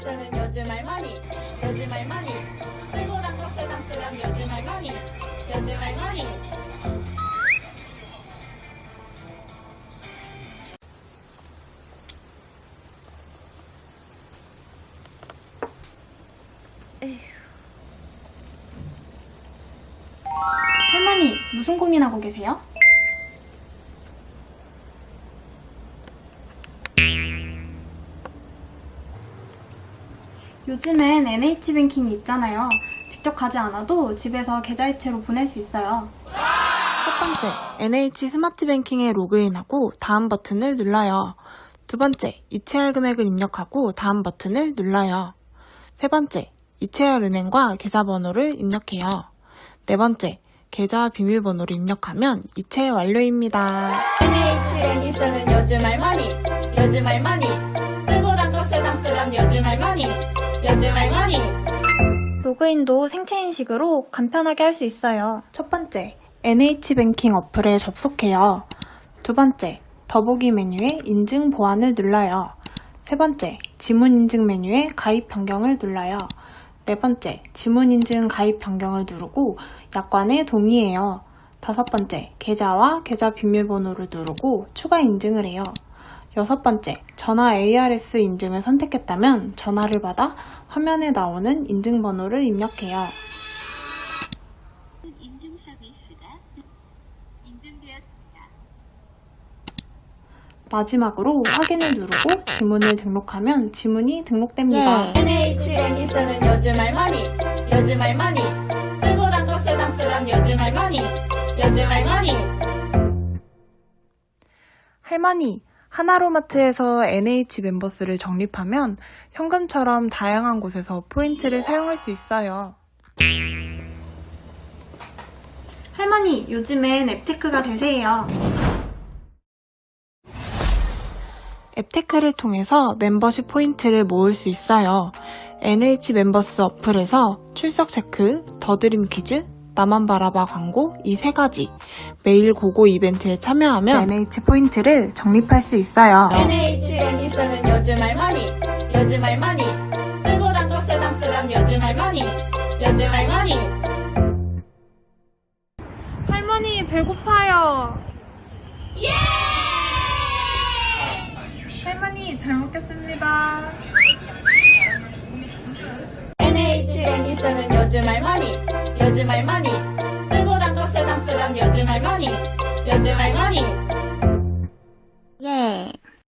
쓰는 요즘 할머니 요즘 할머니 뜨고 담고 쓰담 요즘 할머니 요즘 할머니, 무슨 고민하고 계세요? 요즘엔 NH뱅킹이 있잖아요. 직접 가지 않아도 집에서 계좌이체로 보낼 수 있어요. 첫 번째, NH 스마트 뱅킹에 로그인하고 다음 버튼을 눌러요. 두 번째, 이체할 금액을 입력하고 다음 버튼을 눌러요. 세 번째, 이체할 은행과 계좌번호를 입력해요. 네 번째, 계좌 비밀번호를 입력하면 이체 완료입니다. NH랭이 쓰는 요즘 할머니 요즘 할머니 요즘 할머니 로그인도 생체 인식으로 간편하게 할 수 있어요. 첫 번째, NH뱅킹 어플에 접속해요. 두 번째, 더보기 메뉴에 인증 보안을 눌러요. 세 번째, 지문 인증 메뉴에 가입 변경을 눌러요. 네 번째, 지문 인증 가입 변경을 누르고 약관에 동의해요. 다섯 번째, 계좌와 계좌 비밀번호를 누르고 추가 인증을 해요. 여섯 번째, 전화 ARS 인증을 선택했다면 전화를 받아 화면에 나오는 인증번호를 입력해요. 마지막으로 확인을 누르고 지문을 등록하면 지문이 등록됩니다. NH랭이 쓰는 요즘 할머니 요즘 할머니 뜨고 담고 쓰담 쓰담 요즘 할머니 요즘 할머니 할머니, 하나로마트에서 NH 멤버스를 적립하면 현금처럼 다양한 곳에서 포인트를 사용할 수 있어요. 할머니, 요즘엔 앱테크가 대세예요. 앱테크를 통해서 멤버십 포인트를 모을 수 있어요. NH 멤버스 어플에서 출석 체크, 더드림 퀴즈, 나만 바라봐 광고 이 세 가지 매일 고고 이벤트에 참여하면 NH 포인트를 적립할 수 있어요. NH랭이 쓰는 요즘 할머니 요즘 할머니 뜨고 담고 쓰담 쓰담 요즘 할머니 요즘 할머니 할머니 배고파요. 예! 할머니 잘 먹겠습니다. NH랭이 쓰는 요즘 할머니 요즘 할머니. 뜨고 담고 쓰담 쓰담 요즘 할머니. 요즘 할머니